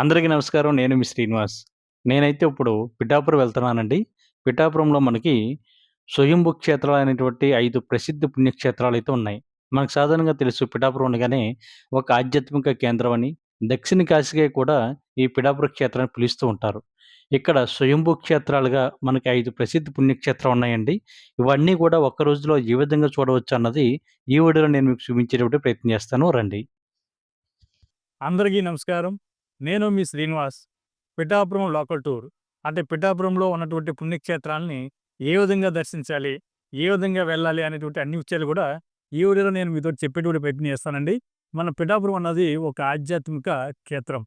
అందరికీ నమస్కారం. నేను మీ శ్రీనివాస్. నేనైతే ఇప్పుడు పిఠాపురం వెళ్తున్నానండి. పిఠాపురంలో మనకి స్వయంభు క్షేత్రాలు అనేటువంటి ఐదు ప్రసిద్ధ పుణ్యక్షేత్రాలు అయితే ఉన్నాయి. మనకు సాధారణంగా తెలుసు పిఠాపురం అనగానే ఒక ఆధ్యాత్మిక కేంద్రం అని, దక్షిణ కాశీగా కూడా ఈ పిఠాపురం క్షేత్రాన్ని పిలుస్తూ ఉంటారు. ఇక్కడ స్వయంభూ క్షేత్రాలుగా మనకి ఐదు ప్రసిద్ధ పుణ్యక్షేత్రాలు ఉన్నాయండి. ఇవన్నీ కూడా ఒక్క రోజులో ఏ విధంగా చూడవచ్చు అన్నది ఈ వీడియోలో నేను మీకు చూపించేటువంటి ప్రయత్నం చేస్తాను రండి. అందరికీ నమస్కారం. నేను మీ శ్రీనివాస్. Pithapuram local tour. అంటే పిఠాపురంలో ఉన్నటువంటి పుణ్యక్షేత్రాల్ని ఏ విధంగా దర్శించాలి? ఏ విధంగా వెళ్ళాలి? అనేటువంటి అన్ని విషయాలు కూడా ఈ వీడియోలో నేను మీతో చెప్పేటువంటి ప్రయత్నం చేస్తానండి. మన పిఠాపురం అన్నది ఒక ఆధ్యాత్మిక క్షేత్రం.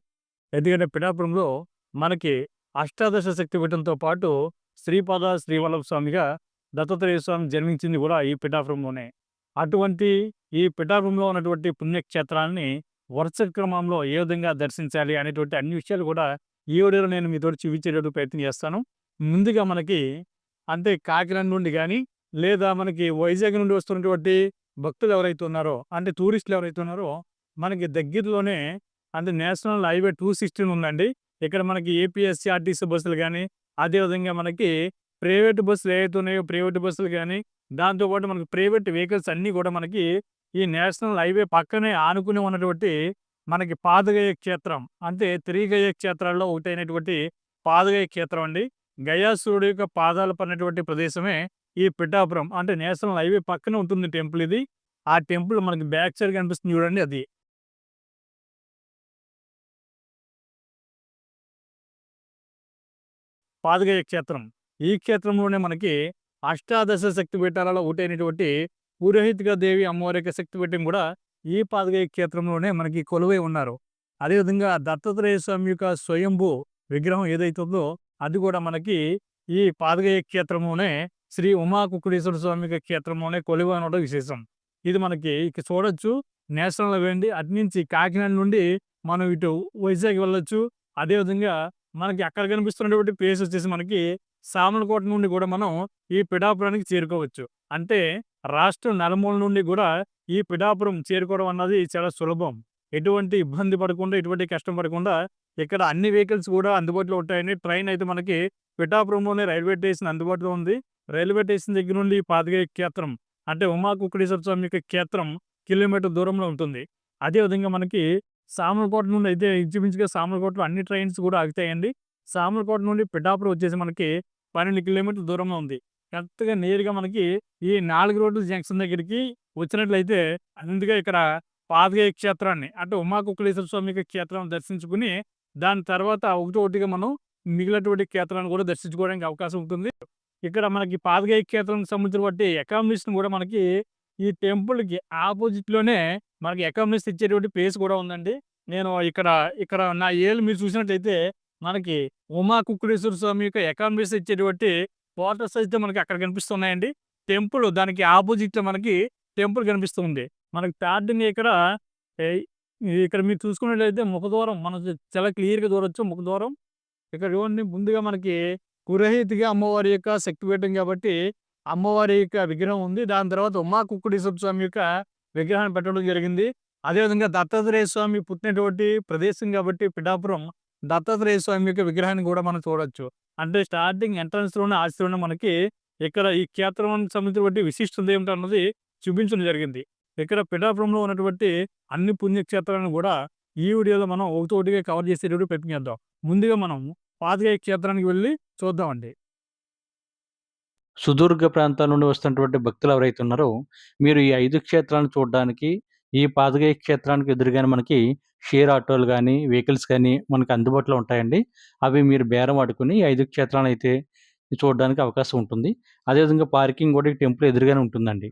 ఎందుకంటే పిఠాపురంలో మనకి అష్టాదశ శక్తిపీఠంతో పాటు శ్రీపాద శ్రీవల్లభ స్వామిగా దత్తాత్రేయ స్వామి జన్మించింది కూడా ఈ పిఠాపురంలోనే. అటువంటి ఈ పిఠాపురంలో ఉన్నటువంటి పుణ్యక్షేత్రాల్ని వరుస క్రమంలో ఏ విధంగా దర్శించాలి? అనేటువంటి అన్ని విషయాలు కూడా ఈ వీడియోలో నేను మీతో చూపించేటట్టు ప్రయత్నం చేస్తాను. ముందుగా మనకి అంటే కాకినాడ నుండి కానీ లేదా మనకి వైజాగ్ నుండి వస్తున్నటువంటి భక్తులు ఎవరైతే ఉన్నారో, అంటే టూరిస్టులు ఎవరైతే ఉన్నారో, మనకి దగ్గరలోనే అంటే నేషనల్ హైవే 216 ఉందండి. ఇక్కడ మనకి ఏపీఎస్సీఆర్టీసీ బస్సులు కానీ అదేవిధంగా మనకి ప్రైవేట్ బస్సులు ఏవైతే ఉన్నాయో ప్రైవేట్ బస్సులు కానీ దాంతో పాటు మనకి ప్రైవేట్ వెహికల్స్ అన్నీ కూడా మనకి ఈ నేషనల్ హైవే పక్కనే ఆనుకుని ఉన్నటువంటి మనకి పాదగయ క్షేత్రం. అంటే త్రిగయ క్షేత్రాల్లో ఒకటైనటువంటి పాదగయ క్షేత్రం అండి. గయాసురుడు యొక్క పాదాలు పడినటువంటి ప్రదేశమే ఈ పిఠాపురం. అంటే నేషనల్ హైవే పక్కన ఉంటుంది టెంపుల్ ఇది. ఆ టెంపుల్ మనకి బ్యాక్ సైడ్ కనిపిస్తుంది చూడండి అది. పాదగయ క్షేత్రం. ఈ క్షేత్రంలోనే మనకి అష్టాదశ శక్తి పీఠాలలో ఒకటైనటువంటి పురోహితుగా దేవి అమ్మవారి యొక్క శక్తిపీఠం కూడా ఈ పాదగయ క్షేత్రంలోనే మనకి కొలువై ఉన్నారు. అదేవిధంగా దత్తాత్రేయ స్వామి యొక్క స్వయంభూ విగ్రహం ఏదైతే ఉందో అది కూడా మనకి ఈ పాదగయ క్షేత్రంలోనే శ్రీ ఉమా కుక్కుటేశ్వర స్వామి యొక్క క్షేత్రంలోనే కొలువై ఉండడం విశేషం. ఇది మనకి ఇక చూడొచ్చు. నేషనల్ హైవే అటు నుంచి కాకినాడ నుండి మనం ఇటు వైజాగ్ వెళ్ళొచ్చు. అదేవిధంగా మనకి అక్కడ కనిపిస్తున్నటువంటి ప్లేస్ వచ్చేసి మనకి సామలకోట నుండి కూడా మనం ఈ పిఠాపురానికి చేరుకోవచ్చు. అంటే రాష్ట్రం నలుమూల నుండి కూడా ఈ పిఠాపురం చేరుకోవడం అన్నది చాలా సులభం. ఎటువంటి ఇబ్బంది పడకుండా, ఎటువంటి కష్టం పడకుండా ఇక్కడ అన్ని వెహికల్స్ కూడా అందుబాటులో ఉంటాయండి. ట్రైన్ అయితే మనకి పిఠాపురంలోనే రైల్వే స్టేషన్ అందుబాటులో ఉంది. రైల్వే స్టేషన్ దగ్గర నుండి పాదగే క్షేత్రం అంటే ఉమా కుక్కుటేశ్వర స్వామి యొక్క క్షేత్రం కిలోమీటర్ దూరంలో ఉంటుంది. అదేవిధంగా మనకి సామర్లకోట నుండి అయితే ఇంచుమించుగా సామర్లకోటలో అన్ని ట్రైన్స్ కూడా ఆగుతాయండి. సామర్లకోట నుండి పిఠాపురం వచ్చేసి మనకి 12 కిలోమీటర్ల దూరంలో ఉంది. కరెక్ట్‌గా నేరుగా మనకి ఈ నాలుగు రోడ్ల జంక్షన్ దగ్గరికి వచ్చినట్లయితే ముందుగా ఇక్కడ పాదగయ క్షేత్రాన్ని అంటే ఉమాకుక్కలేశ్వర స్వామి క్షేత్రం దర్శించుకుని దాని తర్వాత ఒకటొకటిగా మనం మిగిలినటువంటి క్షేత్రాన్ని కూడా దర్శించుకోవడానికి అవకాశం ఉంటుంది. ఇక్కడ మనకి పాదగయ క్షేత్రానికి సంబంధించినటువంటి అకామిడేషన్ కూడా మనకి ఈ టెంపుల్‌కి ఆపోజిట్‌లోనే మనకి అకామిడేషన్ ఇచ్చేటువంటి ప్లేస్ కూడా ఉందండి. నేను ఇక్కడ ఇక్కడ నా ఏళ్ళు మీరు చూసినట్లయితే మనకి ఉమా కుక్కుటేశ్వర స్వామి యొక్క అకామిడేషన్ ఇచ్చేటువంటి క్వార్టర్స్ అయితే మనకి అక్కడ కనిపిస్తున్నాయండి. టెంపుల్ దానికి ఆపోజిట్‌లో మనకి టెంపుల్ కనిపిస్తుంది. మనకి థర్డ్ని ఇక్కడ ఇక్కడ మీరు చూసుకున్నట్లయితే ముఖద్వారం మనం చాలా క్లియర్‌గా ముఖ ముఖద్వారం. ఇక్కడ ఇవన్నీ ముందుగా మనకి పురోహితిగా అమ్మవారి యొక్క శక్తిపీఠం కాబట్టి అమ్మవారి యొక్క విగ్రహం ఉంది. దాని తర్వాత ఉమా కుక్కుటేశ్వర స్వామి యొక్క విగ్రహాన్ని పెట్టడం జరిగింది. అదేవిధంగా దత్తాత్రేయ స్వామి పుట్టినటువంటి ప్రదేశం కాబట్టి పిఠాపురం దత్తాత్రేయ స్వామి యొక్క విగ్రహాన్ని కూడా మనం చూడొచ్చు. అంటే స్టార్టింగ్ ఎంట్రన్స్‌లోనే ఆర్చ్‌లోనే మనకి ఇక్కడ ఈ క్షేత్రానికి సంబంధించినటువంటి విశిష్టత ఏమిటన్నది చూపించడం జరిగింది. ఇక్కడ పిఠాపురంలో ఉన్నటువంటి అన్ని పుణ్యక్షేత్రాలను కూడా ఈ వీడియోలో మనం ఒకటోటిగా కవర్ చేసేటటువంటి ప్రయత్నిద్దాం ముందుగా మనం పాదగయ క్షేత్రానికి వెళ్ళి చూద్దామండి. సుదూర్ఘ ప్రాంతాల నుండి వస్తున్నటువంటి భక్తులు ఎవరైతే ఉన్నారో, మీరు ఈ ఐదు క్షేత్రాలను చూడడానికి ఈ పాదగయ క్షేత్రానికి ఎదురుగానే మనకి షేర్ ఆటోలు కానీ వెహికల్స్ కానీ మనకు అందుబాటులో ఉంటాయండి. అవి మీరు బేరం ఆడుకొని ఈ 5 క్షేత్రాలను అయితే చూడడానికి అవకాశం ఉంటుంది. అదేవిధంగా పార్కింగ్ కూడా ఈ టెంపుల్ ఎదురుగానే ఉంటుందండి.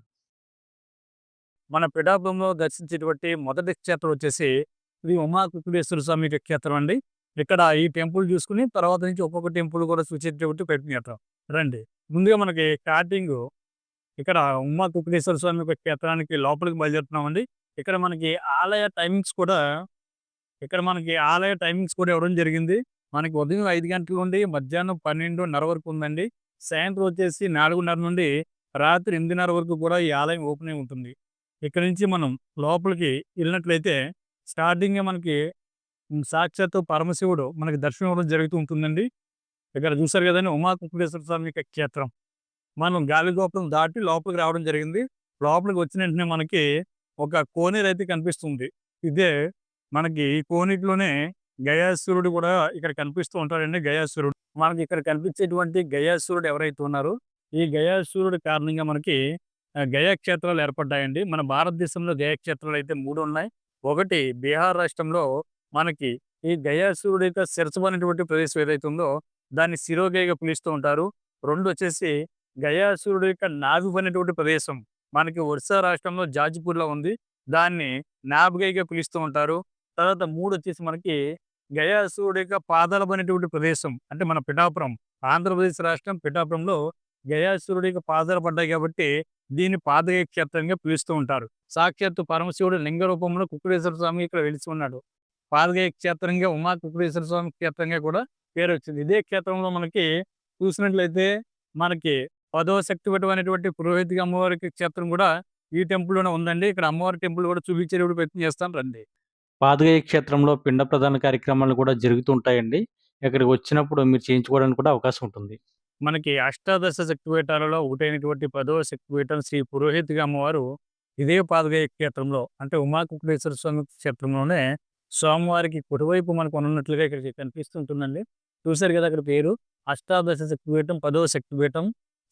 మన పిఠాపురంలో దర్శించేటువంటి మొదటి క్షేత్రం వచ్చేసి ఇది ఉమా స్వామి యొక్క క్షేత్రం అండి. ఇక్కడ ఈ టెంపుల్ చూసుకుని తర్వాత నుంచి ఒక్కొక్క టెంపుల్ కూడా చూసేటటువంటి ప్రయత్నం రండి. ముందుగా మనకి స్టార్టింగ్ ఇక్కడ ఉమా కుక్కుటేశ్వర స్వామి యొక్క క్షేత్రానికి లోపలికి బయలుదేరుతున్నామండి. ఇక్కడ మనకి ఆలయ టైమింగ్స్ కూడా ఇక్కడ మనకి ఆలయ టైమింగ్స్ కూడా ఇవ్వడం జరిగింది. మనకి ఉదయం ఐదు గంటల నుండి మధ్యాహ్నం 12:30 వరకు ఉందండి. సాయంత్రం వచ్చేసి 4:30 నుండి రాత్రి 8:30 వరకు కూడా ఈ ఆలయం ఓపెన్ అయి ఉంటుంది. ఇక్కడ నుంచి మనం లోపలికి వెళ్ళినట్లయితే స్టార్టింగే మనకి సాక్షాత్తు పరమశివుడు మనకి దర్శనం ఇవ్వడం జరుగుతూ ఉంటుందండి. ఇక్కడ చూసారు కదండి ఉమాకుంకుటేశ్వర స్వామి యొక్క క్షేత్రం. మనం గాలిగోపురం దాటి లోపలికి రావడం జరిగింది. లోపలికి వచ్చిన వెంటనే మనకి ఒక కోనేరైతే కనిపిస్తుంది. ఇదే మనకి ఈ కోనేటిలోనే గయాసురుడు కూడా ఇక్కడ కనిపిస్తూ ఉంటాడండి గయాసురుడు. మనకి ఇక్కడ కనిపించేటువంటి గయాసురుడు ఎవరైతే ఉన్నారో, ఈ గయాసురుడు కారణంగా మనకి గయాక్షేత్రాలు ఏర్పడ్డాయండి. మన భారతదేశంలో గయాక్షేత్రాలు అయితే మూడు ఉన్నాయి. ఒకటి బీహార్ రాష్ట్రంలో మనకి ఈ గయాసురుడు యొక్క శిరసమైనటువంటి అనేటువంటి ప్రదేశం ఏదైతే ఉందో, దాన్ని శిరోగయగా పిలుస్తూ ఉంటారు. రెండొచ్చేసి గయాసురుడు యొక్క నాభి అనేటువంటి ప్రదేశం మనకి ఒరిస్సా రాష్ట్రంలో జాజిపూర్‌లో ఉంది. దాన్ని నాబ్గైగా పిలుస్తూ ఉంటారు. తర్వాత మూడు వచ్చేసి మనకి గయాసురుడు యొక్క పాదాలు అనేటువంటి ప్రదేశం అంటే మన పిఠాపురం ఆంధ్రప్రదేశ్ రాష్ట్రం పిఠాపురంలో గయాసురుడు యొక్క పాదాలు పడ్డాయి కాబట్టి దీన్ని పాదగయ క్షేత్రంగా పిలుస్తూ ఉంటారు. సాక్షాత్తు పరమశివుడు లింగ రూపంలో కుక్కుడేశ్వర స్వామి ఇక్కడ వెలిసి ఉన్నాడు. పాదగయ క్షేత్రంగా ఉమా కుక్కుడేశ్వర స్వామి క్షేత్రంగా కూడా పేరు వచ్చింది ఇదే క్షేత్రంలో మనకి చూసినట్లయితే మనకి పదవ శక్తిపీఠం అనేటువంటి పురోహితిగా అమ్మవారికి క్షేత్రం కూడా ఈ టెంపుల్‌లోనే ఉందండి. ఇక్కడ అమ్మవారి టెంపుల్ కూడా చూపించేటప్పుడు ప్రయత్నం చేస్తాను రండి. పాదగయ క్షేత్రంలో పిండ ప్రదాన కార్యక్రమాలు కూడా జరుగుతూ ఉంటాయండి. ఇక్కడికి వచ్చినప్పుడు మీరు చేయించుకోవడానికి కూడా అవకాశం ఉంటుంది. మనకి అష్టాదశ శక్తిపీఠాలలో ఒకటైనటువంటి పదవ శక్తిపీఠం శ్రీ పురోహితిగా అమ్మవారు ఇదే పాదగయ క్షేత్రంలో అంటే ఉమా కుక్కుటేశ్వర స్వామి క్షేత్రంలోనే స్వామివారికి కుడివైపు మనకు ఉన్నట్లుగా ఇక్కడ కనిపిస్తుంటుందండి. చూసారు కదా అక్కడ పేరు అష్టాదశ శక్తిపీఠం, పదవ శక్తిపీఠం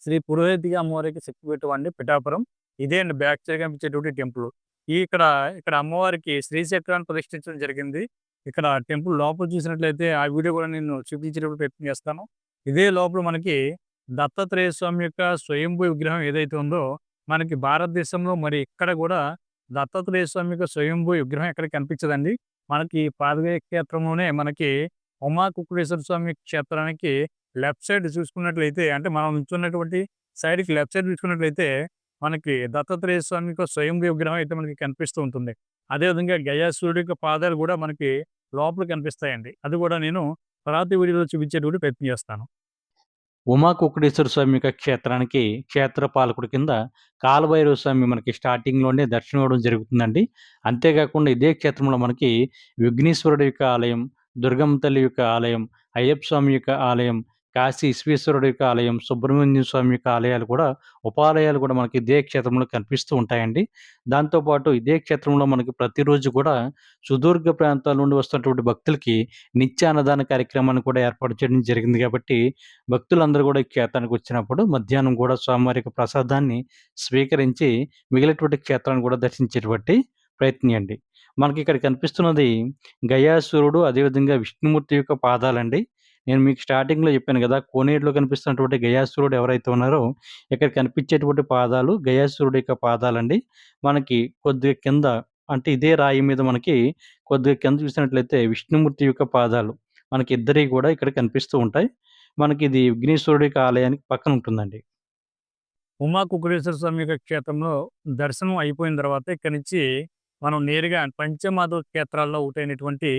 శ్రీ పురోహితిగా అమ్మవారికి శక్తిపీఠం అండి పిఠాపురం. ఇదే అండి బ్యాక్ సైడ్ కనిపించేటువంటి టెంపుల్. ఈ ఇక్కడ ఇక్కడ అమ్మవారికి శ్రీచక్రాన్ని ప్రతిష్ఠించడం జరిగింది. ఇక్కడ టెంపుల్ లోపల చూసినట్లయితే ఆ వీడియో కూడా నేను చూపించేటప్పుడు ప్రయత్నం చేస్తాను. ఇదే లోపల మనకి దత్తాత్రేయ స్వామి యొక్క స్వయంభూ విగ్రహం ఏదైతే ఉందో, మనకి భారతదేశంలో మరి ఇక్కడ కూడా దత్తాత్రేయ స్వామి యొక్క స్వయంభూ విగ్రహం ఎక్కడ కనిపించదండి. మనకి పాదగయ క్షేత్రంలోనే మనకి ఉమా కుక్కుడేశ్వర స్వామి క్షేత్రానికి లెఫ్ట్ సైడ్ చూసుకున్నట్లయితే అంటే మనం నిల్చున్నటువంటి సైడ్‌కి లెఫ్ట్ సైడ్ చూసుకున్నట్లయితే మనకి దత్తాత్రేయ స్వామి యొక్క స్వయం విగ్రహం అయితే మనకి కనిపిస్తూ ఉంటుంది. అదేవిధంగా గయాసురుడి యొక్క పాదాలు కూడా మనకి లోపల కనిపిస్తాయండి. అది కూడా నేను తర్వాతి వీడియోలో చూపించేటువంటి ప్రయత్నం చేస్తాను. ఉమా కుక్కుటేశ్వర స్వామి యొక్క క్షేత్రానికి క్షేత్ర పాలకుడి కింద కాలభైరవ స్వామి మనకి స్టార్టింగ్‌లోనే దర్శనం ఇవ్వడం జరుగుతుందండి. అంతేకాకుండా ఇదే క్షేత్రంలో మనకి విఘ్నేశ్వరుడి యొక్క ఆలయం, దుర్గమ్మ తల్లి యొక్క ఆలయం, అయ్యప్ప స్వామి యొక్క ఆలయం, కాశీ విశ్వేశ్వరుడు యొక్క ఆలయం, సుబ్రహ్మణ్య స్వామి యొక్క ఆలయాలు కూడా ఉపాలయాలు కూడా మనకి ఇదే క్షేత్రంలో కనిపిస్తూ ఉంటాయండి. దాంతో పాటు ఇదే క్షేత్రంలో మనకి ప్రతిరోజు కూడా సుదూర్ఘ ప్రాంతాల నుండి వస్తున్నటువంటి భక్తులకి నిత్యాన్నదాన కార్యక్రమాన్ని కూడా ఏర్పాటు చేయడం జరిగింది కాబట్టి, భక్తులందరూ కూడా ఈ క్షేత్రానికి వచ్చినప్పుడు మధ్యాహ్నం కూడా స్వామివారి యొక్క ప్రసాదాన్ని స్వీకరించి మిగిలినటువంటి క్షేత్రాన్ని కూడా దర్శించేటువంటి ప్రయత్నియండి. మనకి ఇక్కడ కనిపిస్తున్నది గయాసురుడు అదేవిధంగా విష్ణుమూర్తి యొక్క పాదాలండి. నేను మీకు స్టార్టింగ్‌లో చెప్పాను కదా కోనేరులో కనిపిస్తున్నటువంటి గయాసురుడు ఎవరైతే ఉన్నారో, ఇక్కడ కనిపించేటువంటి పాదాలు గయాసురుడు యొక్క పాదాలండి. మనకి కొద్దిగా కింద అంటే ఇదే రాయి మీద మనకి కొద్దిగా కింద చూసినట్లయితే విష్ణుమూర్తి యొక్క పాదాలు మనకి ఇద్దరి కూడా ఇక్కడ కనిపిస్తూ ఉంటాయి. మనకిది విఘ్నేశ్వరుడి యొక్క ఆలయానికి పక్కన ఉంటుందండి. ఉమా కుకురేశ్వర స్వామి యొక్క క్షేత్రంలో దర్శనం అయిపోయిన తర్వాత ఇక్కడ నుంచి మనం నేరుగా పంచమాధవ క్షేత్రాల్లో ఒకటైనటువంటి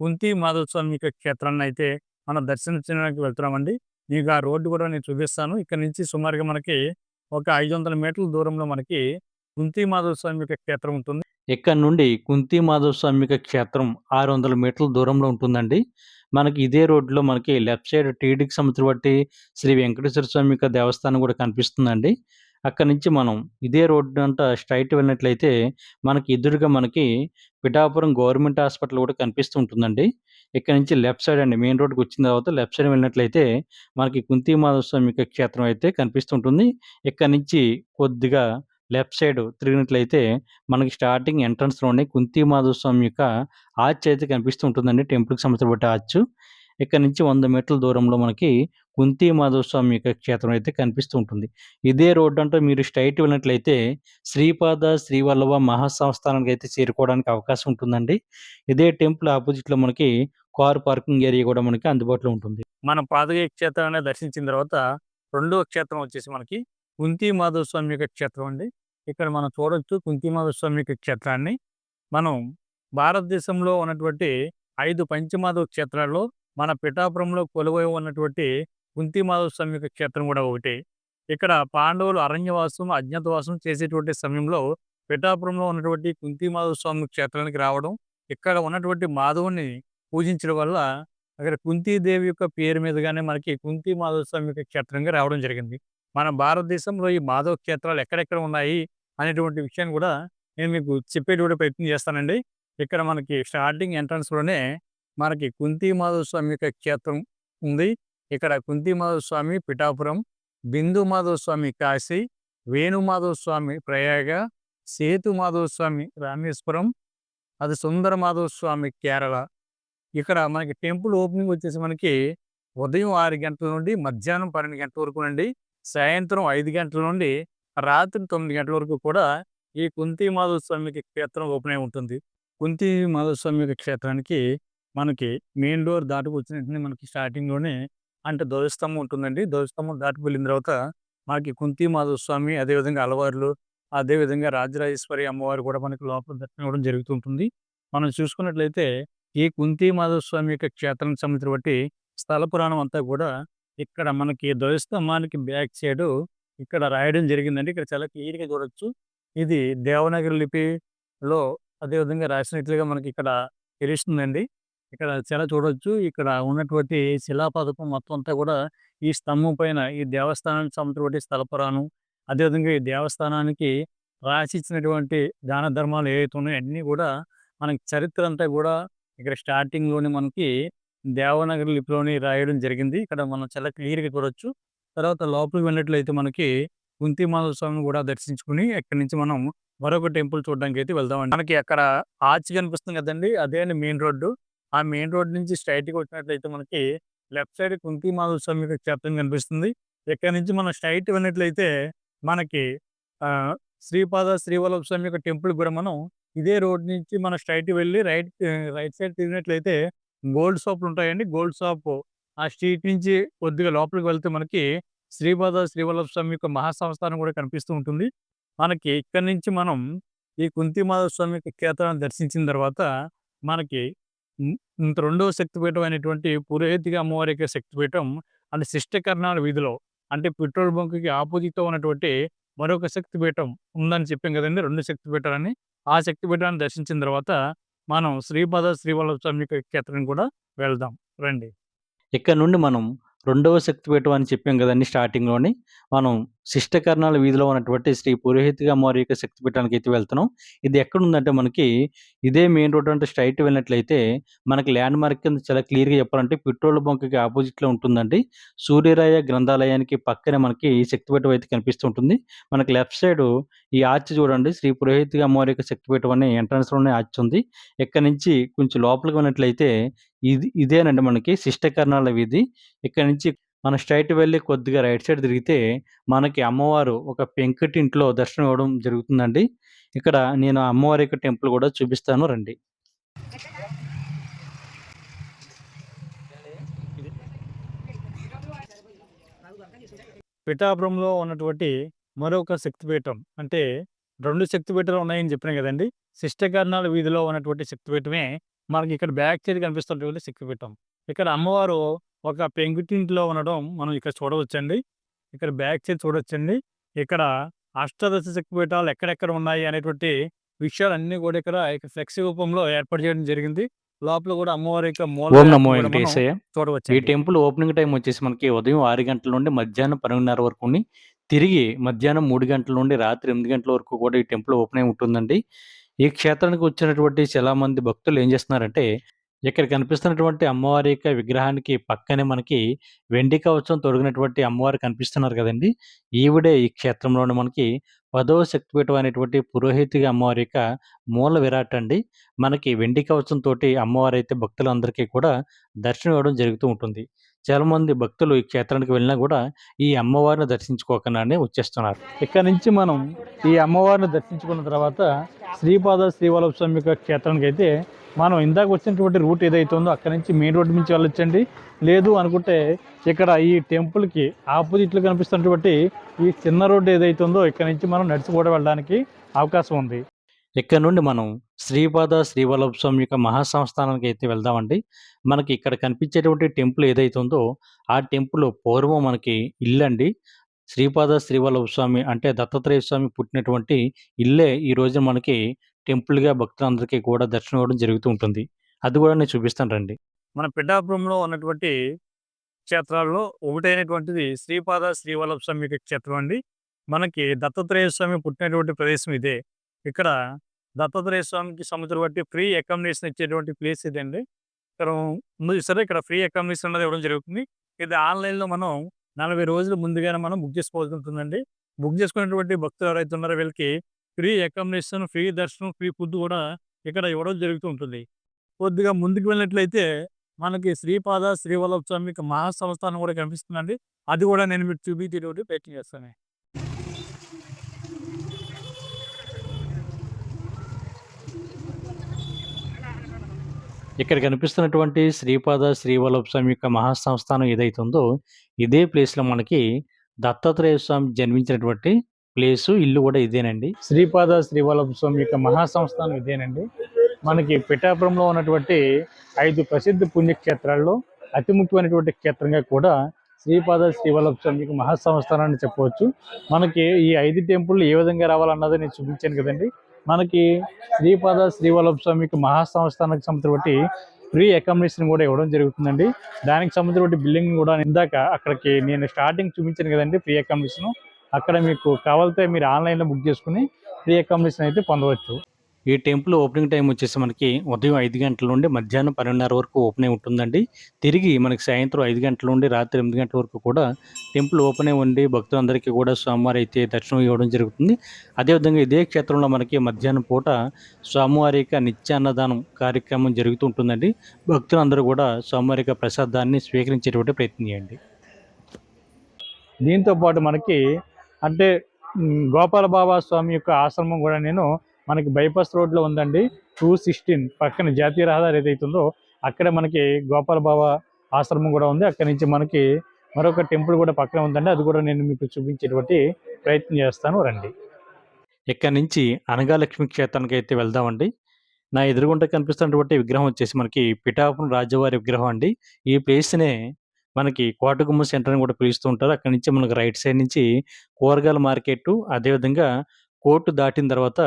కుంతి మాధవ స్వామి యొక్క క్షేత్రాన్ని అయితే మనం దర్శించడానికి వెళ్తున్నామండి. మీకు ఆ రోడ్డు కూడా నేను చూపిస్తాను. ఇక్కడ నుంచి సుమారుగా మనకి ఒక 500 మీటర్ల దూరంలో మనకి కుంతి మాధవ స్వామి యొక్క క్షేత్రం ఉంటుంది. ఇక్కడ నుండి కుంతి మాధవ స్వామి యొక్క క్షేత్రం 600 మీటర్ల దూరంలో ఉంటుందండి. మనకి ఇదే రోడ్‌లో మనకి లెఫ్ట్ సైడ్ టీడీకి సంబంధించి బట్టి శ్రీ వెంకటేశ్వర స్వామి యొక్క దేవస్థానం కూడా కనిపిస్తుందండి. అక్కడి నుంచి మనం ఇదే రోడ్డు అంతా స్ట్రైట్ వెళ్ళినట్లయితే మనకి ఎదురుగా మనకి పిఠాపురం గవర్నమెంట్ హాస్పిటల్ కూడా కనిపిస్తూ ఉంటుందండి. ఇక్కడ నుంచి లెఫ్ట్ సైడ్ అండి మెయిన్ రోడ్‌కి వచ్చిన తర్వాత లెఫ్ట్ సైడ్ వెళ్ళినట్లయితే మనకి కుంతి మాధవ స్వామి యొక్క క్షేత్రం అయితే కనిపిస్తుంటుంది. ఇక్కడ నుంచి కొద్దిగా లెఫ్ట్ సైడ్ తిరిగినట్లయితే మనకి స్టార్టింగ్ ఎంట్రన్స్‌లోనే కుంతి మాధవ స్వామి యొక్క ఆర్చ్ అయితే కనిపిస్తూ ఉంటుందండి. టెంపుల్‌కి సంబంధించిన ఆర్చ్. ఇక్కడ నుంచి వంద మీటర్ల దూరంలో మనకి కుంతి మాధవస్వామి యొక్క క్షేత్రం అయితే కనిపిస్తూ ఉంటుంది. ఇదే రోడ్డు అంట మీరు స్ట్రైట్ వెళ్ళినట్లయితే శ్రీపాద శ్రీవల్లభ మహాసంస్థానానికి అయితే చేరుకోవడానికి అవకాశం ఉంటుందండి. ఇదే టెంపుల్ ఆపోజిట్లో మనకి కార్ పార్కింగ్ ఏరియా కూడా మనకి అందుబాటులో ఉంటుంది. మనం పాదగయ క్షేత్రాన్ని దర్శించిన తర్వాత రెండవ క్షేత్రం వచ్చేసి మనకి కుంతి మాధవస్వామి యొక్క క్షేత్రం అండి. ఇక్కడ మనం చూడొచ్చు కుంతి మాధవస్వామి యొక్క క్షేత్రాన్ని. మనం భారతదేశంలో ఉన్నటువంటి ఐదు పంచమాధవ క్షేత్రాల్లో మన పిఠాపురంలో కొలువై ఉన్నటువంటి కుంతిమాధవ స్వామి యొక్క క్షేత్రం కూడా ఒకటి. ఇక్కడ పాండవులు అరణ్యవాసం, అజ్ఞాతవాసం చేసేటువంటి సమయంలో పిఠాపురంలో ఉన్నటువంటి కుంతిమాధవ స్వామి క్షేత్రానికి రావడం, ఇక్కడ ఉన్నటువంటి మాధవుని పూజించడం వల్ల అక్కడ కుంతీదేవి యొక్క పేరు మీదుగానే మనకి కుంతి మాధవ స్వామి యొక్క క్షేత్రంగా రావడం జరిగింది. మన భారతదేశంలో ఈ మాధవ క్షేత్రాలు ఎక్కడెక్కడ ఉన్నాయి అనేటువంటి విషయాన్ని కూడా నేను మీకు చెప్పేటువంటి ప్రయత్నం చేస్తానండి. ఇక్కడ మనకి స్టార్టింగ్ ఎంట్రన్స్‌లోనే మనకి కుంతి మాధవ స్వామి యొక్క క్షేత్రం ఉంది. ఇక్కడ కుంతి మాధవ స్వామి పిఠాపురం, బిందు మాధవ స్వామి కాశీ, వేణుమాధవ స్వామి ప్రయాగ, సేతు మాధవ స్వామి రామేశ్వరం, అది సుందర మాధవ స్వామి కేరళ. ఇక్కడ మనకి టెంపుల్ ఓపెనింగ్ వచ్చేసి మనకి ఉదయం ఆరు గంటల నుండి మధ్యాహ్నం 12 గంటల వరకు నుండి సాయంత్రం ఐదు గంటల నుండి రాత్రి తొమ్మిది గంటల వరకు కూడా ఈ కుంతి మాధవ స్వామికి క్షేత్రం ఓపెన్ అయి ఉంటుంది. కుంతి మాధవ స్వామి యొక్క క్షేత్రానికి మనకి మెయిన్ డోర్ దాటుకు వచ్చిన వెంటనే మనకి స్టార్టింగ్‌లోనే అంటే ధ్వజస్తంభం ఉంటుందండి. ధ్వజస్తంభం దాటి వెళ్ళిన తర్వాత మనకి కుంతి మాధవ స్వామి, అదేవిధంగా అలవార్లు, అదేవిధంగా రాజరాజేశ్వరి అమ్మవారు కూడా మనకి లోపల దర్శనం ఇవ్వడం జరుగుతూ ఉంటుంది. మనం చూసుకున్నట్లయితే ఈ కుంతి మాధవ స్వామి యొక్క క్షేత్రానికి సంబంధించిన బట్టి స్థల పురాణం అంతా కూడా ఇక్కడ మనకి ధ్వజస్తంభానికి బ్యాక్ సైడ్ ఇక్కడ రాయడం జరిగిందండి. ఇక్కడ చాలా క్లియర్‌గా చూడొచ్చు. ఇది దేవనగరి లిపిలో అదేవిధంగా రాసినట్లుగా మనకి ఇక్కడ తెలుస్తుందండి. ఇక్కడ శిల చూడొచ్చు. ఇక్కడ ఉన్నటువంటి శిలాపథకం మొత్తం అంతా కూడా ఈ స్తంభం పైన ఈ దేవస్థానానికి సంబంధించినటువంటి స్థలపురాణం అదేవిధంగా ఈ దేవస్థానానికి రాసిచ్చినటువంటి దాన ధర్మాలు ఏవైతే ఉన్నాయో అన్నీ కూడా మనకి చరిత్ర అంతా కూడా ఇక్కడ స్టార్టింగ్‌లోనే మనకి దేవనాగరి లిపిలోని రాయడం జరిగింది. ఇక్కడ మనం చాలా క్లియర్‌గా చూడొచ్చు. తర్వాత లోపలికి వెళ్ళినట్లయితే మనకి కుంతి స్వామిని కూడా దర్శించుకొని అక్కడి నుంచి మనం మరొక టెంపుల్ చూడడానికి అయితే వెళ్దామండి. మనకి అక్కడ ఆర్చ్ కనిపిస్తుంది కదండీ! అదే అండి మెయిన్ రోడ్డు. ఆ మెయిన్ రోడ్ నుంచి స్ట్రెయిట్‌గా వచ్చినట్లయితే మనకి లెఫ్ట్ సైడ్ కుంతి మాధవ స్వామి క్షేత్రం కనిపిస్తుంది. ఇక్కడ నుంచి మనం స్ట్రైట్ వెళ్ళినట్లయితే మనకి శ్రీపాద శ్రీవల్లభ స్వామి యొక్క టెంపుల్ కూడా మనం ఇదే రోడ్ నుంచి మనం స్ట్రైట్ వెళ్ళి రైట్ రైట్ సైడ్ తిరిగినట్లయితే గోల్డ్ షాప్లు ఉంటాయండి. గోల్డ్ షాప్ ఆ స్ట్రీట్ నుంచి కొద్దిగా లోపలికి వెళ్తే మనకి శ్రీపాద శ్రీవల్లభ స్వామి యొక్క మహాసంస్థానం కూడా కనిపిస్తూ ఉంటుంది. మనకి ఇక్కడ నుంచి మనం ఈ కుంతిమాధవ స్వామి యొక్క క్షేత్రాన్ని దర్శించిన తర్వాత మనకి రెండవ శక్తిపీఠం అయినటువంటి పురోహితిగా అమ్మవారి యొక్క శక్తిపీఠం అంటే శిష్టకర్ణాల వీధిలో అంటే పెట్రోల్ బంక్‌కి ఆపోజిట్తో ఉన్నటువంటి మరొక శక్తిపీఠం ఉందని చెప్పాం కదండీ! 2 శక్తిపీఠాలని. ఆ శక్తిపీఠాన్ని దర్శించిన తర్వాత మనం శ్రీపాద శ్రీవల్లభ స్వామి యొక్క కూడా వెళ్దాం. రండి. ఇక్కడ నుండి మనం రెండవ శక్తిపీఠం అని చెప్పాం కదండీ! స్టార్టింగ్‌లోని. మనం శిష్టకర్ణాల వీధిలో ఉన్నటువంటి శ్రీ పురోహితిగా మారి యొక్క శక్తిపీఠానికైతే వెళ్తున్నాం. ఇది ఎక్కడుందంటే మనకి ఇదే మెయిన్ రోడ్ అంటే స్ట్రైట్ వెళ్ళినట్లయితే మనకి ల్యాండ్ మార్క్ కింద చాలా క్లియర్‌గా చెప్పాలంటే పెట్రోల్ బంక్‌కి ఆపోజిట్‌లో ఉంటుందండి. సూర్యరాయ గ్రంథాలయానికి పక్కనే మనకి ఈ శక్తిపీఠం అయితే కనిపిస్తూ ఉంటుంది. మనకి లెఫ్ట్ సైడ్ ఈ ఆర్చ్ చూడండి శ్రీ పురోహితిగా అమ్మవారి యొక్క శక్తిపీఠం అనే ఎంట్రన్స్‌లోనే ఆర్చ్ ఉంది. ఇక్కడ నుంచి కొంచెం లోపలికి ఉన్నట్లయితే ఇది ఇదేనండి మనకి శిష్టకర్ణాల వీధి. ఇక్కడ నుంచి మనం స్ట్రైట్ వెళ్ళి కొద్దిగా రైట్ సైడ్ తిరిగితే మనకి అమ్మవారు ఒక పెంకుటింట్లో దర్శనం ఇవ్వడం జరుగుతుందండి. ఇక్కడ నేను అమ్మవారి యొక్క టెంపుల్ కూడా చూపిస్తాను రండి. పిఠాపురంలో ఉన్నటువంటి మరొక శక్తిపీఠం అంటే రెండు శక్తిపీఠాలు ఉన్నాయని చెప్పాను కదండి శిష్టకర్ణాల వీధిలో ఉన్నటువంటి శక్తిపీఠమే మనకి ఇక్కడ బ్యాక్ సైడ్ కనిపిస్తున్నటువంటి శక్తిపీఠం. ఇక్కడ అమ్మవారు ఒక పెంకుటింట్లో ఉండడం మనం ఇక్కడ చూడవచ్చండి. ఇక్కడ బ్యాక్ సైడ్ చూడొచ్చండి. ఇక్కడ అష్టాదశ శక్తిపీఠాలు ఎక్కడెక్కడ ఉన్నాయి అనేటువంటి విషయాలన్నీ కూడా ఇక్కడ ఇక ఫ్లెక్సీ రూపంలో ఏర్పాటు చేయడం జరిగింది. లోపల కూడా అమ్మవారి యొక్క ఓం నమో వెంకటేశయ్య. ఈ చూడవచ్చండి. టెంపుల్ ఓపెనింగ్ టైమ్ వచ్చేసి మనకి ఉదయం 6 గంటల నుండి మధ్యాహ్నం 12:30 వరకుని, తిరిగి మధ్యాహ్నం 3 గంటల నుండి రాత్రి 8 గంటల వరకు కూడా ఈ టెంపుల్ ఓపెన్ అయి ఉంటుందండి. ఈ క్షేత్రానికి వచ్చినటువంటి చాలా మంది భక్తులు ఏం చేస్తున్నారంటే, ఇక్కడ కనిపిస్తున్నటువంటి అమ్మవారి యొక్క విగ్రహానికి పక్కనే మనకి వెండి కవచం తొడిగినటువంటి అమ్మవారు కనిపిస్తున్నారు కదండి ఈవిడే ఈ క్షేత్రంలోనే మనకి పదవ శక్తిపీఠం అనేటువంటి పురోహితిగా అమ్మవారి యొక్క మూల విరాట్ అండి. మనకి వెండి కవచం తోటి అమ్మవారు అయితే భక్తులందరికీ కూడా దర్శనం ఇవ్వడం జరుగుతూ ఉంటుంది. చాలామంది భక్తులు ఈ క్షేత్రానికి వెళ్ళినా కూడా ఈ అమ్మవారిని దర్శించుకోకుండానే వచ్చేస్తున్నారు. ఇక్కడ నుంచి మనం ఈ అమ్మవారిని దర్శించుకున్న తర్వాత శ్రీపాద శ్రీవల్లభ స్వామి యొక్క అయితే మనం ఇందాక వచ్చినటువంటి రూట్ ఏదైతే ఉందో అక్కడి నుంచి మెయిన్ రోడ్ నుంచి వెళ్ళొచ్చండి. లేదు అనుకుంటే ఇక్కడ ఈ టెంపుల్‌కి ఆపోజిట్‌లో కనిపిస్తున్నటువంటి ఈ చిన్న రోడ్ ఏదైతే ఉందో ఇక్కడ నుంచి మనం నడిచి కూడా వెళ్ళడానికి అవకాశం ఉంది. ఇక్కడ నుండి మనం శ్రీపాద శ్రీవల్లభ స్వామి యొక్క మహాసంస్థానానికి అయితే వెళ్దామండి. మనకి ఇక్కడ కనిపించేటువంటి టెంపుల్ ఏదైతే ఉందో ఆ టెంపుల్ పూర్వం మనకి ఇల్లండి. శ్రీపాద శ్రీవల్లభ స్వామి అంటే దత్తాత్రేయ స్వామి పుట్టినటువంటి ఇల్లే ఈ రోజున మనకి టెంపుల్‌గా భక్తులందరికీ కూడా దర్శనం ఇవ్వడం జరుగుతూ ఉంటుంది. అది కూడా నేను చూపిస్తాను రండి. మన పిఠాపురంలో ఉన్నటువంటి క్షేత్రాల్లో ఒకటైనటువంటిది శ్రీపాద శ్రీవల్లభ స్వామి యొక్క క్షేత్రం అండి. మనకి దత్తాత్రేయ స్వామి పుట్టినటువంటి ప్రదేశం ఇదే. ఇక్కడ దత్తాత్రేయ స్వామికి సంవత్సరం బట్టి ఫ్రీ అకామిడేషన్ ఇచ్చేటువంటి ప్లేస్ ఇదండి. ఇక్కడ ముందు సరే ఇక్కడ ఫ్రీ అకామిడేషన్ అనేది ఇవ్వడం జరుగుతుంది. ఇది ఆన్‌లైన్‌లో మనం 40 రోజులు ముందుగానే మనం బుక్ చేసుకోవాల్సి ఉంటుందండి. బుక్ చేసుకున్నటువంటి భక్తులు ఎవరైతే ఉన్నారో వీళ్ళకి ఫ్రీ అకామిడేషన్, ఫ్రీ దర్శనం, ఫ్రీ ఫుడ్ కూడా ఇక్కడ ఇవ్వడం జరుగుతూ ఉంటుంది. కొద్దిగా ముందుకు వెళ్ళినట్లయితే మనకి శ్రీపాద శ్రీవల్లభ స్వామి యొక్క మహాసంస్థానం కూడా కనిపిస్తుందండి. అది కూడా నేను మీకు చూపించేటువంటి ప్రయత్నం చేస్తాను. ఇక్కడ కనిపిస్తున్నటువంటి శ్రీపాద శ్రీవల్లభ స్వామి యొక్క మహాసంస్థానం ఏదైతుందో ఉందో, ఇదే ప్లేస్‌లో మనకి దత్తాత్రేయ స్వామి జన్మించినటువంటి ప్లేసు, ఇల్లు కూడా ఇదేనండి. శ్రీపాద శ్రీవల్లభ స్వామి యొక్క మహాసంస్థానం ఇదేనండి. మనకి పిఠాపురంలో ఉన్నటువంటి ఐదు ప్రసిద్ధ పుణ్యక్షేత్రాల్లో అతి ముఖ్యమైనటువంటి క్షేత్రంగా కూడా శ్రీపాద శ్రీవల్లభ స్వామి యొక్క మహాసంస్థానాన్ని చెప్పవచ్చు. మనకి ఈ ఐదు టెంపుల్ ఏ విధంగా రావాలన్నది నేను చూపించాను కదండి మనకి శ్రీపాద శ్రీవల్లభ స్వామి యొక్క మహాసంస్థానానికి సంబంధించినటువంటి ఫ్రీ అకామిడేషన్ కూడా ఇవ్వడం జరుగుతుందండి. దానికి సంబంధించిన బిల్డింగ్ కూడా ఇందాక అక్కడికి నేను స్టార్టింగ్ చూపించాను కదండీ ఫ్రీ అకామిడేషన్. అక్కడ మీకు కావాలితే మీరు ఆన్‌లైన్‌లో బుక్ చేసుకొని ఫ్రీ అకామిడేషన్ అయితే పొందవచ్చు. ఈ టెంపుల్ ఓపెనింగ్ టైమ్ వచ్చేసి మనకి ఉదయం 5 గంటల నుండి మధ్యాహ్నం 12:30 వరకు ఓపెన్ అయి ఉంటుందండి. తిరిగి మనకి సాయంత్రం 5 గంటల నుండి రాత్రి 8 గంటల వరకు కూడా టెంపుల్ ఓపెన్ అయి ఉండి భక్తులందరికీ కూడా స్వామివారి అయితే దర్శనం ఇవ్వడం జరుగుతుంది. అదేవిధంగా ఇదే క్షేత్రంలో మనకి మధ్యాహ్నం పూట స్వామివారి యొక్క నిత్య అన్నదానం కార్యక్రమం జరుగుతూ ఉంటుందండి. భక్తులందరూ కూడా స్వామివారి యొక్క ప్రసాదాన్ని స్వీకరించేటువంటి ప్రయత్నం చేయండి. దీంతో పాటు మనకి అంటే గోపాలబాబా గోపాల బాబా స్వామి యొక్క ఆశ్రమం కూడా నేను మనకి బైపాస్ రోడ్‌లో ఉందండి. 216 పక్కన జాతీయ రహదారి ఏదైతుందో అక్కడ అక్కడే మనకి గోపాల బాబా ఆశ్రమం కూడా ఉంది. అక్కడి నుంచి మనకి మరొక టెంపుల్ కూడా పక్కన ఉందండి. అది కూడా నేను మీకు చూపించేటువంటి ప్రయత్నం చేస్తాను రండి. ఇక్కడ నుంచి అనగాలక్ష్మి క్షేత్రానికి అయితే వెళ్దామండి. నా ఎదురుగుంట కనిపిస్తున్నటువంటి విగ్రహం వచ్చేసి మనకి పిఠాపురం రాజవారి విగ్రహం అండి. ఈ ప్లేస్‌నే మనకి కోటగుమ్మ సెంటర్ అని కూడా పిలుస్తూ ఉంటారు. అక్కడి నుంచి మనకు రైట్ సైడ్ నుంచి కూరగాయల మార్కెట్టు, అదేవిధంగా కోర్టు దాటిన తర్వాత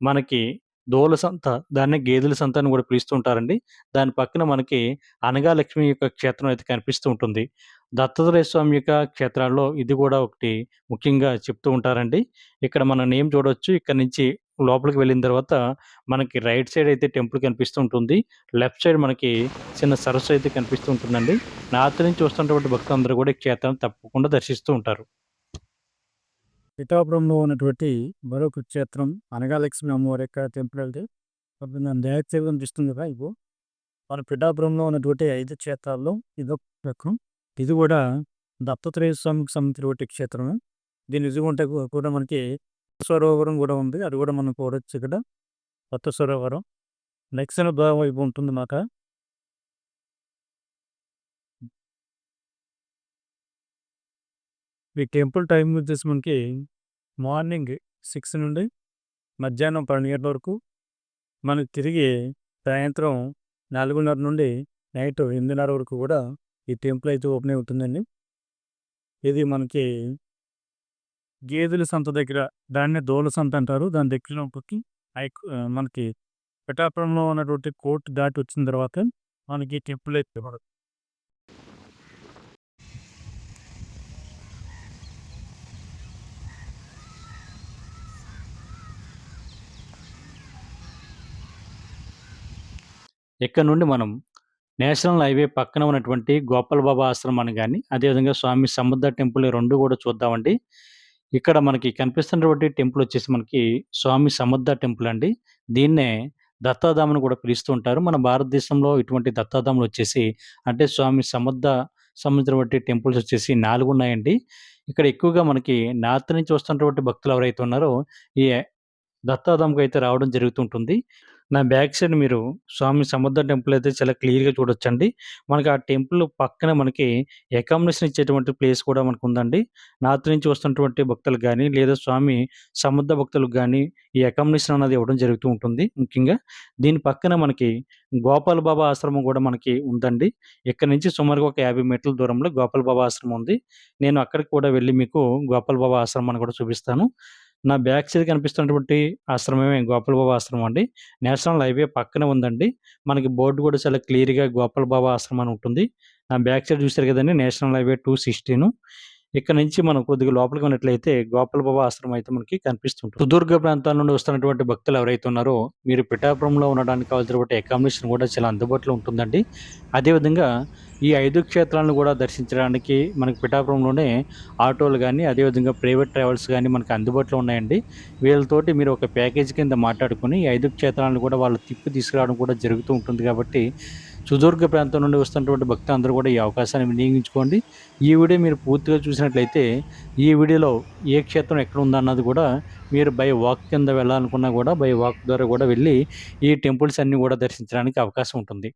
మనకి దూల సంత, దాన్ని గేదెల సంత అని కూడా పిలుస్తూ ఉంటారండి. దాని పక్కన మనకి అనగాలక్ష్మి యొక్క క్షేత్రం అయితే కనిపిస్తూ ఉంటుంది. దత్తాత్రేయ స్వామి యొక్క క్షేత్రాల్లో ఇది కూడా ఒకటి ముఖ్యంగా చెప్తూ ఉంటారండి. ఇక్కడ మన నేమ్ చూడవచ్చు ఇక్కడ నుంచి లోపలికి వెళ్ళిన తర్వాత మనకి రైట్ సైడ్ అయితే టెంపుల్ కనిపిస్తూ ఉంటుంది. లెఫ్ట్ సైడ్ మనకి చిన్న సరస్సు అయితే కనిపిస్తుంటుందండి నార్త్ నుంచి వస్తున్నటువంటి భక్తులందరూ కూడా ఈ క్షేత్రాన్ని తప్పకుండా దర్శిస్తూ ఉంటారు. పిఠాపురంలో ఉన్నటువంటి మరొక క్షేత్రం అనగాలక్ష్మి అమ్మవారి యొక్క టెంపుల్ అండి. అప్పుడు సైడ్ కనిపిస్తుంది కదా ఇగో. మన పిఠాపురంలో ఉన్నటువంటి ఐదు క్షేత్రాల్లో ఇదొక క్షేత్రం. ఇది కూడా దత్తాత్రేయ స్వామికి సంబంధించినటువంటి క్షేత్రమే. దీని ఎదురుగుంట ఉంటే కూడా మనకి సరోవరం కూడా ఉంది. అది కూడా మనం చూడొచ్చు ఇక్కడ. కొత్త సరోవరం. దక్షిణ ద్వారం వైపు ఉంటుంది మాట ఈ టెంపుల్ టైం వచ్చేసి మనకి మార్నింగ్ సిక్స్ నుండి మధ్యాహ్నం 12 గంటల వరకు, మనకి తిరిగి సాయంత్రం 4:30 నుండి నైట్ 8:30 వరకు కూడా ఈ టెంపుల్ అయితే ఓపెన్ అవుతుందండి ఇది మనకి గేదెల సంత దగ్గర దాన్నే దోల సంత అంటారు. దాని దగ్గరకి ఒకటి మనకి పిఠాపురంలో ఉన్నటువంటి కోర్టు దాటి వచ్చిన తర్వాత మనకి టెంపుల్ అయితే ఇక్కడ నుండి మనం నేషనల్ హైవే పక్కన ఉన్నటువంటి గోపాల బాబా ఆశ్రమాన్ని కానీ అదేవిధంగా స్వామి సముద్ర టెంపుల్ రెండు కూడా చూద్దామండి. ఇక్కడ మనకి కనిపిస్తున్నటువంటి టెంపుల్ వచ్చేసి మనకి స్వామి సముద్ర టెంపుల్ అండి. దీన్నే దత్తాధామ్ కూడా పిలుస్తూ ఉంటారు. మన భారతదేశంలో ఇటువంటి దత్తాధాములు వచ్చేసి అంటే స్వామి సముద్ర సంబంధించినటువంటి టెంపుల్స్ వచ్చేసి నాలుగు ఉన్నాయండి. ఇక్కడ ఎక్కువగా మనకి నార్త్ నుంచి వస్తున్నటువంటి భక్తులు ఎవరైతే ఉన్నారో ఈ దత్తాధామ్‌కి అయితే రావడం జరుగుతూ ఉంటుంది. నా బ్యాక్ సైడ్ మీరు స్వామి సముద్ర టెంపుల్ అయితే చాలా క్లియర్‌గా చూడొచ్చండి. మనకి ఆ టెంపుల్ పక్కన మనకి అకామిడేషన్ ఇచ్చేటువంటి ప్లేస్ కూడా మనకు ఉందండి నార్త్ నుంచి వస్తున్నటువంటి భక్తులకు కానీ లేదా స్వామి సముద్ర భక్తులకు కానీ ఈ అకామిడేషన్ అనేది ఇవ్వడం జరుగుతూ ఉంటుంది ముఖ్యంగా. దీని పక్కన మనకి గోపాల బాబా ఆశ్రమం కూడా మనకి ఉందండి. ఇక్కడ నుంచి సుమారుగా ఒక 50 మీటర్ల దూరంలో గోపాల బాబా ఆశ్రమం ఉంది. నేను అక్కడికి కూడా వెళ్ళి మీకు గోపాల బాబా ఆశ్రమాన్ని కూడా చూపిస్తాను. నా బ్యాక్ సైడ్ కనిపిస్తున్నటువంటి ఆశ్రమమే గోపాల బాబా ఆశ్రమం అండి. నేషనల్ హైవే పక్కనే ఉందండి. మనకి బోర్డు కూడా చాలా క్లియర్‌గా గోపాల బాబా ఆశ్రమం అని ఉంటుంది. నా బ్యాక్ సైడ్ చూసారు కదండి నేషనల్ హైవే 216 ఇక్కడ నుంచి మనం కొద్దిగా లోపలికి ఉన్నట్లయితే గోపాల బాబా ఆశ్రమం అయితే మనకి కనిపిస్తుంటుంది. సుదూర్ఘ ప్రాంతాల నుండి వస్తున్నటువంటి భక్తులు ఎవరైతే ఉన్నారో మీరు పిఠాపురంలో ఉండడానికి కావాల్సినటువంటి అకామిడేషన్ కూడా చాలా అందుబాటులో ఉంటుందండి. అదేవిధంగా ఈ ఐదు క్షేత్రాలను కూడా దర్శించడానికి మనకి పిఠాపురంలోనే ఆటోలు కానీ అదేవిధంగా ప్రైవేట్ ట్రావెల్స్ కానీ మనకు అందుబాటులో ఉన్నాయండి. వీళ్ళతోటి మీరు ఒక ప్యాకేజ్ కింద మాట్లాడుకుని ఐదు క్షేత్రాలను కూడా వాళ్ళు తిప్పి తీసుకురావడం కూడా జరుగుతూ ఉంటుంది కాబట్టి సుదూర్ఘ ప్రాంతం నుండి వస్తున్నటువంటి భక్తులందరూ కూడా ఈ అవకాశాన్ని వినియోగించుకోండి. ఈ వీడియో మీరు పూర్తిగా చూసినట్లయితే ఈ వీడియోలో ఏ క్షేత్రం ఎక్కడ ఉందన్నది కూడా మీరు బై వాక్ కింద వెళ్ళాలనుకున్నా కూడా బై వాక్ ద్వారా కూడా వెళ్ళి ఈ టెంపుల్స్ అన్నీ కూడా దర్శించడానికి అవకాశం ఉంటుంది.